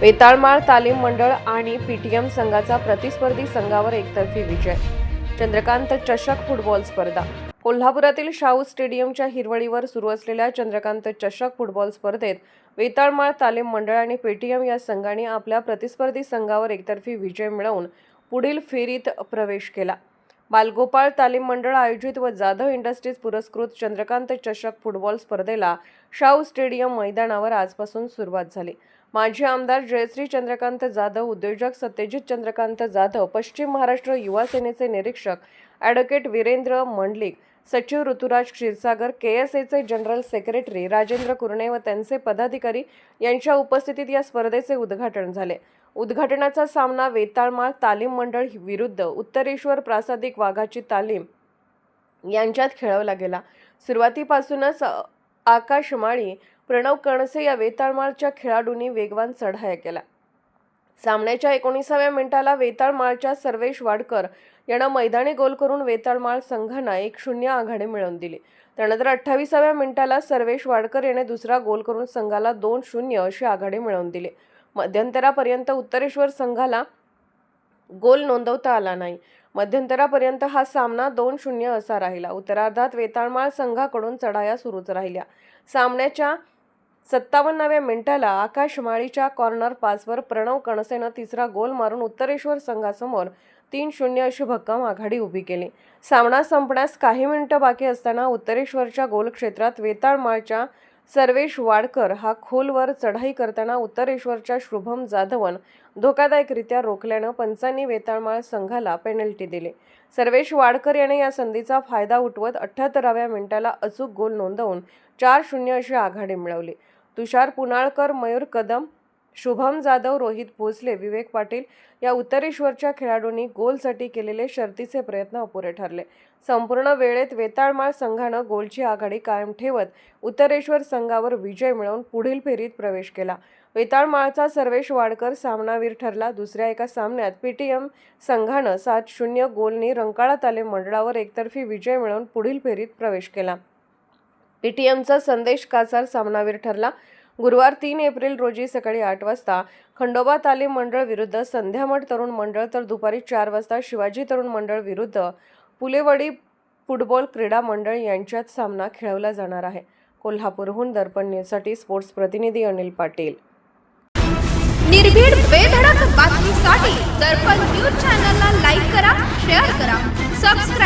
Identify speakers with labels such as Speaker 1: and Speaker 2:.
Speaker 1: वेताळमाळ तालीम मंडळ आणि पीटीएम संघाचा प्रतिस्पर्धी संघावर एकतर्फी विजय. चंद्रकांत चषक फुटबॉल स्पर्धा. कोल्हापुरातील शाहू स्टेडियमच्या हिरवळीवर सुरू असलेल्या चंद्रकांत चषक फुटबॉल स्पर्धेत वेताळमाळ तालीम मंडळ आणि पेटीएम या संघाने आपल्या प्रतिस्पर्धी संघावर एकतर्फी विजय मिळवून पुढील फेरीत प्रवेश केला. बालगोपाळ तालीम मंडळ आयोजित व जाधव इंडस्ट्रीज पुरस्कृत चंद्रकांत चषक फुटबॉल स्पर्धेला शाहू स्टेडियम मैदानावर आजपासून सुरुवात झाली. माजी आमदार जयश्री चंद्रकांत जाधव उद्योजक सत्यजित चंद्रकांत जाधव पश्चिम महाराष्ट्र युवा सेनेचे निरीक्षक ॲडव्होकेट वीरेंद्र मंडलिक सचिव Rituraj Kshirsagar K S H general secretary Rajendra Kurane व त्यांचे पदाधिकारी यांच्या उपस्थितीत या स्पर्धेचे उद्घाटन झाले. उद्घाटनाचा सामना वेताळमाळ तालीम मंडळ विरुद्ध उत्तरेश्वर प्रासादिक वाघाची तालीम यांच्यात खेळवला गेला. सुरुवातीपासूनच आकाशमाळी आकाश माळी प्रणव कणसे या वेताळमाळच्या खेळाडूंनी वेगवान चढाया केला सामन्याच्या एकोणीसाव्या मिनिटाला वेताळमाळच्या सर्वेश वाडकर यानं मैदानी गोल करून वेताळमाळ संघांना एक शून्य आघाडी मिळवून दिली. त्यानंतर अठ्ठावीसाव्या मिनिटाला सर्वेश वाडकर याने दुसरा गोल करून संघाला दोन शून्य अशी आघाडी मिळवून दिली. मध्यंतरापर्यंत उत्तरेश्वर संघाला गोल नोंदवता आला नाही. मध्यंतरापर्यंत हा सामना दोन शून्य असा राहिला. उत्तरार्धात वेताळमाळ संघाकडून चढाया सुरूच राहिल्या. सामन्याच्या सत्तावन्नाव्या मिनिटाला आकाश माळीच्या कॉर्नर पासवर प्रणव कणसेनं तिसरा गोल मारून उत्तरेश्वर संघासमोर तीन शून्य अशी भक्कम आघाडी उभी केली. सामना संपण्यास काही मिनिटं बाकी असताना उत्तरेश्वरच्या गोलक्षेत्रात वेताळमाळच्या सर्वेश वाडकर हा खोलवर चढाई करताना उत्तरेश्वरच्या शुभम जाधवन धोकादायकरित्या रोखल्यानं पंचांनी वेताळमाळ संघाला पेनल्टी दिली. सर्वेश वाडकर याने या संधीचा फायदा उठवत अठ्ठ्याहत्तराव्या मिनिटाला अचूक गोल नोंदवून चार शून्य अशी आघाडी मिळवली. तुषार पुनाळकर मयूर कदम शुभम जाधव रोहित भोसले विवेक पाटील या उत्तरेश्वरच्या खेळाडूंनी गोलसाठी केलेले शर्तीचे प्रयत्न अपुरे ठरले. संपूर्ण वेळेत वेताळमाळ संघानं गोलची आघाडी कायम ठेवत उत्तरेश्वर संघावर विजय मिळवून पुढील फेरीत प्रवेश केला. वेताळमाळचा सर्वेश वाडकर सामनावीर ठरला. दुसऱ्या एका सामन्यात पीटीएम संघानं सात शून्य गोलनी रंकाळा आले मंडळावर एकतर्फी विजय मिळवून पुढील फेरीत प्रवेश केला. पीटीएमचा संदेश कासार सामनावीर ठरला. गुरुवार तीन एप्रिल रोजी सकाळी आठ वाजता खंडोबा तालीम मंडळ विरुद्ध संध्यामठ तरुण मंडळ तर दुपारी चार वाजता शिवाजी तरुण मंडळ विरुद्ध पुलेवडी फुटबॉल क्रीडा मंडळ यांच्यात सामना खेळवला जाणार आहे. कोल्हापूरहून दर्पण न्यूजसाठी स्पोर्ट्स प्रतिनिधी अनिल पाटील.
Speaker 2: निर्भीड बेधडक बातमीसाठी दर्पण न्यूज चॅनलला लाईक करा शेअर करा सबस्क्राईब